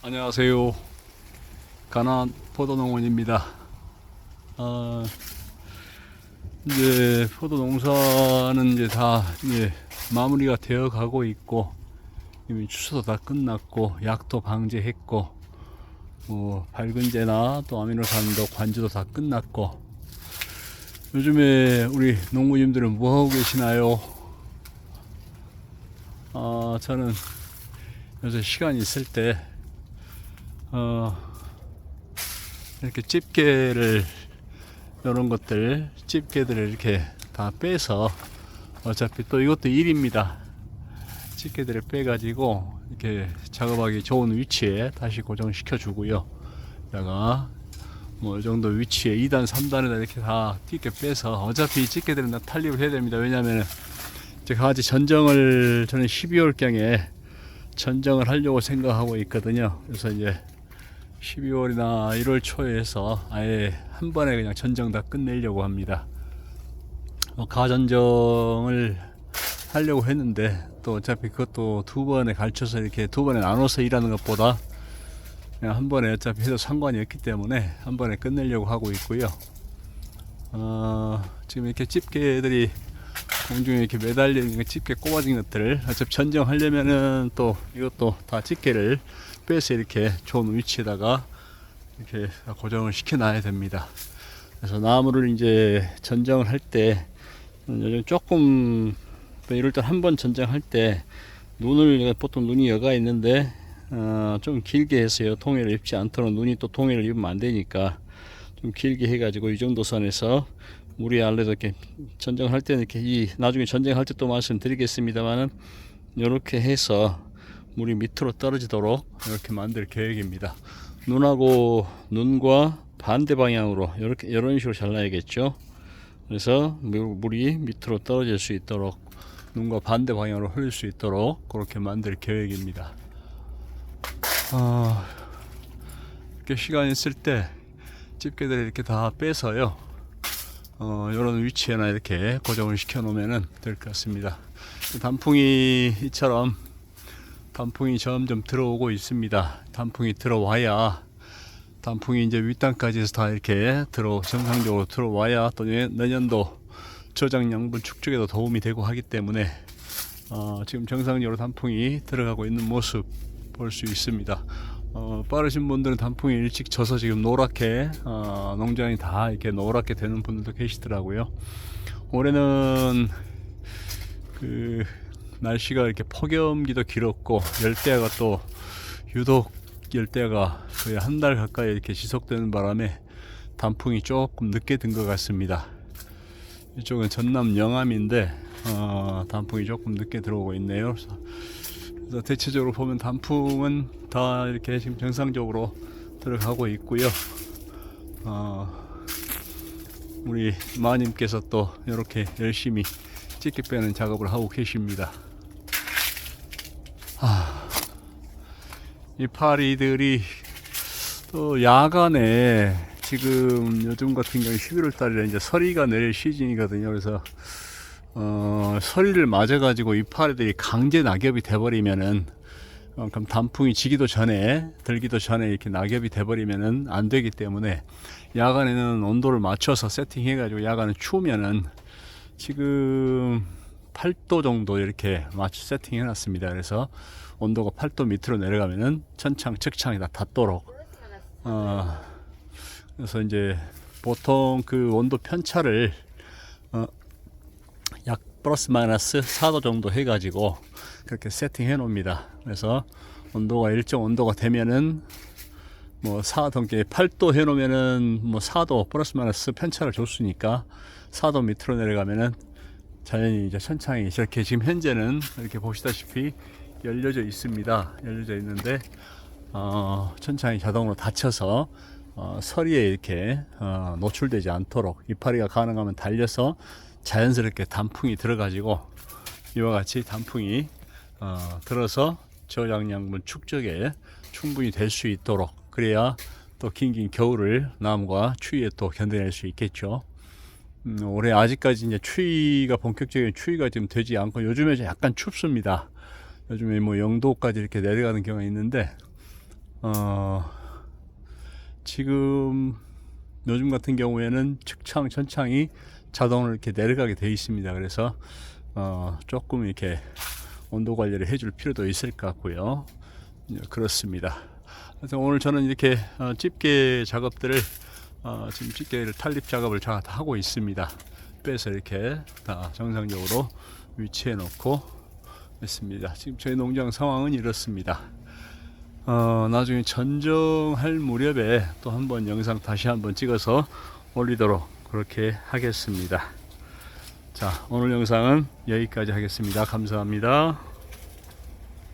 안녕하세요. 가난 포도농원입니다. 아, 이제 포도 농사는 이제 다 이제 마무리가 되어 가고 있고 이미 추수도 다 끝났고 약도 방제했고 뭐 밝은제나 또 아미노산도 관주도 다 끝났고 요즘에 우리 농부님들은 뭐 하고 계시나요? 아 저는 요새 시간 있을 때 어, 이렇게 집게를 이런 것들 집게들을 이렇게 다 빼서 어차피 또 이것도 일입니다. 집게들을 빼 가지고 이렇게 작업하기 좋은 위치에 다시 고정시켜 주고요. 다가 뭐 이 정도 위치에 2단, 3단에다 이렇게 다 띠게 빼서 어차피 이 집게들은 다 탄립을 해야 됩니다. 왜냐하면 제가 아직 전정을 저는 12월경에 전정을 하려고 생각하고 있거든요. 그래서 이제 12월이나 1월 초에 해서 아예 한 번에 그냥 전정 다 끝내려고 합니다. 뭐 가전정을 하려고 했는데 또 어차피 그것도 두 번에 갈쳐서 이렇게 두 번에 나눠서 일하는 것보다 그냥 한 번에 어차피 해도 상관이 없기 때문에 한 번에 끝내려고 하고 있고요. 어, 지금 이렇게 집게들이 공중에 이렇게 매달려 있는 집게 꼽아진 것들을 어차피 전정하려면은 또 이것도 다 집게를 빼서 이렇게 좋은 위치에다가 이렇게 다 고정을 시켜 놔야 됩니다. 그래서 나무를 이제 전정을 할 때 요즘 조금 또 이럴 때 한 번 전정할 때 눈을 보통 눈이 여가 있는데 어, 좀 길게 해서요 통에를 입지 않도록 눈이 또 통에를 입으면 안 되니까 좀 길게 해가지고 이 정도 선에서 물이 알래도 이렇게 전정할 때는 이렇게 이 나중에 전쟁할 때 또 말씀드리겠습니다만은 이렇게 해서 물이 밑으로 떨어지도록 이렇게 만들 계획입니다. 눈하고 눈과 반대 방향으로 이렇게 이런 식으로 잘라야겠죠. 그래서 물- 물이 밑으로 떨어질 수 있도록 눈과 반대 방향으로 흘릴 수 있도록 그렇게 만들 계획입니다. 어, 이렇게 시간 있을 때 집게들 이렇게 다 빼서요. 어, 이런 위치에나 이렇게 고정을 시켜 놓으면 될 것 같습니다. 단풍이 이처럼 단풍이 점점 들어오고 있습니다. 단풍이 들어와야 단풍이 이제 윗단까지 해서 다 이렇게 들어 정상적으로 들어와야 또 내- 내년도 저장 양분 축적에도 도움이 되고 하기 때문에 어, 지금 정상적으로 단풍이 들어가고 있는 모습 볼 수 있습니다. 어, 빠르신 분들은 단풍이 일찍 져서 지금 노랗게 어, 농장이 다 이렇게 노랗게 되는 분들도 계시더라고요. 올해는 그 날씨가 이렇게 폭염기도 길었고 열대야가 또 유독 열대야가 거의 한 달 가까이 이렇게 지속되는 바람에 단풍이 조금 늦게 든 것 같습니다. 이쪽은 전남 영암인데 어, 단풍이 조금 늦게 들어오고 있네요. 그래서, 대체적으로 보면 단풍은 다 이렇게 지금 정상적으로 들어가고 있고요. 어, 우리 마님께서 또 이렇게 열심히 찌개 빼는 작업을 하고 계십니다. 아, 이 파리들이 또 야간에 지금 요즘 같은 경우 11월 달이라 이제 서리가 내릴 시즌이거든요. 그래서 어, 서리를 맞아 가지고 이 파리들이 강제 낙엽이 돼 버리면은 어, 그럼 단풍이 지기도 전에 들기도 전에 이렇게 낙엽이 돼 버리면은 안 되기 때문에 야간에는 온도를 맞춰서 세팅해 가지고 야간에 추우면은 지금 8도 정도 이렇게 맞춰 세팅해 놨습니다. 그래서 온도가 8도 밑으로 내려가면은 천창 측창이 다 닿도록 어, 그래서 이제 보통 그 온도 편차를 어, 약 플러스 마이너스 4도 정도 해가지고 그렇게 세팅해 놓습니다. 그래서 온도가 일정 온도가 되면은 뭐 4도, 8도 해 놓으면은 뭐 4도 플러스 마이너스 편차를 줬으니까 4도 밑으로 내려가면은 자연히 이제 천창이 이렇게 지금 현재는 이렇게 보시다시피 열려져 있습니다. 열려져 있는데 어, 천창이 자동으로 닫혀서 어, 서리에 이렇게 어, 노출되지 않도록 이파리가 가능하면 달려서 자연스럽게 단풍이 들어가지고 이와 같이 단풍이 어, 들어서 저장량분 축적에 충분히 될 수 있도록 그래야 또 긴긴 겨울을 나무가 추위에 또 견뎌낼 수 있겠죠. 음, 올해 아직까지 이제 추위가 본격적인 추위가 지금 되지 않고 요즘에 약간 춥습니다. 요즘에 뭐 영도까지 이렇게 내려가는 경우가 있는데 어, 지금 요즘 같은 경우에는 측창 전창이 자동으로 이렇게 내려가게 되어 있습니다. 그래서 어, 조금 이렇게 온도 관리를 해줄 필요도 있을 것 같고요. 예, 그렇습니다. 그래서 오늘 저는 이렇게 어, 집게 작업들을 어, 지금 집게를 탈립 작업을 다 하고 있습니다. 빼서 이렇게 다 정상적으로 위치해 놓고 있습니다. 지금 저희 농장 상황은 이렇습니다. 어, 나중에 전정할 무렵에 또 한번 영상 다시 한번 찍어서 올리도록 그렇게 하겠습니다. 자, 오늘 영상은 여기까지 하겠습니다. 감사합니다.